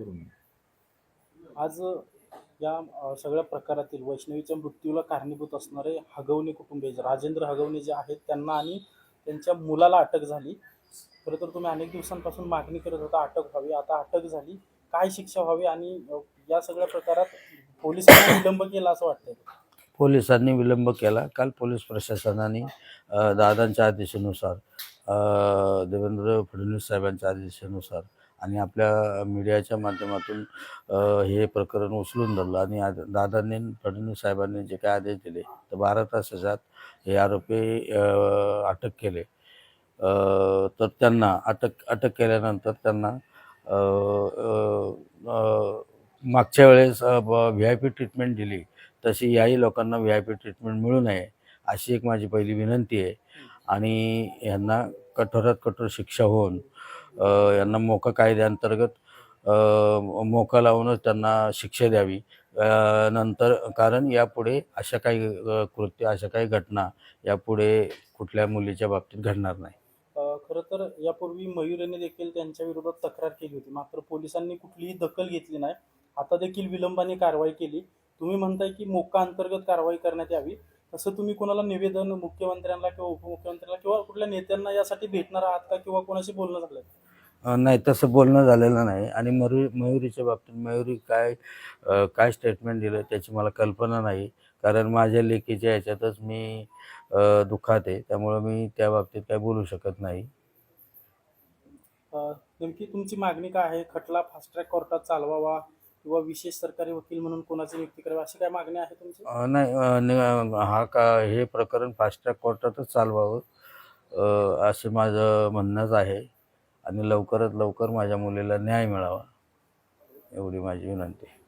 करू नये आज या सगळ्या प्रकारातील वैष्णवीच्या मृत्यूला कारणीभूत असणारे हगवणे कुटुंबीय राजेंद्र हगवणे जे आहेत त्यांना आणि त्यांच्या मुलाला अटक झाली. खरं तर तुम्ही अनेक दिवसांपासून मागणी करत होता अटक व्हावी. आता अटक झाली. काय शिक्षा व्हावी आणि या सगळ्या प्रकारात पोलिसांनी विलंब केला असं वाटतंय? पोलिसांनी विलंब केला. काल पोलीस प्रशासनाने दादांच्या आदेशानुसार अ, देवेंद्र फडणवीस साहेबांच्या आदेशानुसार आणि आपल्या मीडियाच्या माध्यमातून हे प्रकरण उचलून धरलं. आणि आज दादांनी फडणवीस साहेबांनी जे काय आदेश दिले तर बारा तासात हे आरोपी अटक केले. तर त्यांना अटक अटक केल्यानंतर त्यांना मागच्या वेळेस व्ही आय पी ट्रीटमेंट दिली. तशी याही लोकांना व्ही आय पी ट्रीटमेंट मिळू नये अशी एक माझी पहिली विनंती आहे. आणि यांना कठोरात कठोर शिक्षा होऊन यांना मोका कायद्याअंतर्गत मोका लावूनच त्यांना शिक्षा द्यावी. नंतर कारण यापुढे अशा काही कृत्य अशा काही घटना यापुढे कुठल्या मुलीच्या बाबतीत घडणार नाही. खरं तर यापूर्वी मयुरेने देखील त्यांच्या विरोधात तक्रार केली होती. मात्र पोलिसांनी कुठलीही दखल घेतली नाही. आता देखील विलंबाने कारवाई केली. तुम्ही म्हणताय की मोका अंतर्गत कारवाई करण्यात यावी. तसं तुम्ही कोणाला निवेदन मुख्यमंत्र्यांना किंवा उपमुख्यमंत्र्यांना किंवा कुठल्या नेत्यांना यासाठी भेटणार आहात का किंवा कोणाशी बोलणं झालं नाही तसं बोलणं झालेलं नाही. आणि मरु मयुरीच्या बाबतीत मयुरी काय काय स्टेटमेंट दिलं त्याची मला कल्पना नाही. कारण माझ्या लेखीच्या ह्याच्यातच मी दुःखात आहे. त्यामुळं मी त्या बाबतीत काय बोलू शकत नाही. नेमकी तुमची मागणी काय आहे? खटला फास्ट ट्रॅक कोर्टात चालवावा किंवा विशेष सरकारी वकील म्हणून कोणाची नियुक्ती करावी अशी काय मागणी आहे तुमची? अ, नाही अ, न- हा का हे प्रकरण फास्ट ट्रॅक कोर्टातच चालवावं अ, असं माझं म्हणणंच आहे. आणि लवकरात लवकर माझ्या मुलीला न्याय मिळावा एवढी माझी विनंती. आहे